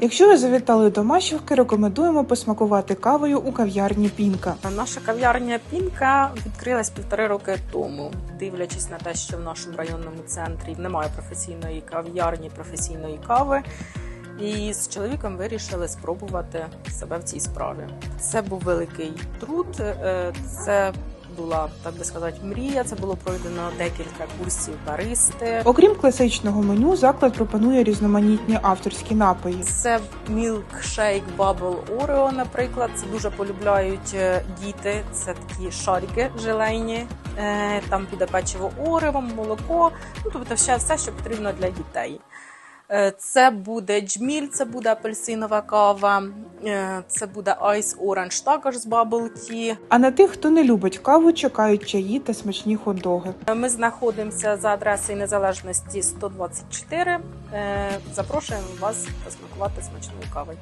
Якщо ви завітали до Машівки, рекомендуємо посмакувати кавою у кав'ярні Пінка. Наша кав'ярня Пінка відкрилась півтори роки тому, дивлячись на те, що в нашому районному центрі немає професійної кав'ярні, професійної кави. І з чоловіком вирішили спробувати себе в цій справі. Це був великий труд, е, це була так би сказати мрія. Це було пройдено декілька курсів баристи. Окрім класичного меню, заклад пропонує різноманітні авторські напої. Це мілкшейк Bubble Oreo, наприклад. Це дуже полюбляють е, діти. Це такі шарики желейні. Е, Там буде печиво Орево, молоко. Ну тобто, все, все, що потрібно для дітей. Е, Це буде джміль, це буде апельсинова кава, е, це буде айс оранж, також з бабл ті. А на тих, хто не любить каву, чекають чаї та смачні хот-доги. Ми знаходимося за адресою Незалежності 124. Е, Запрошуємо вас посмакувати смачною кавою.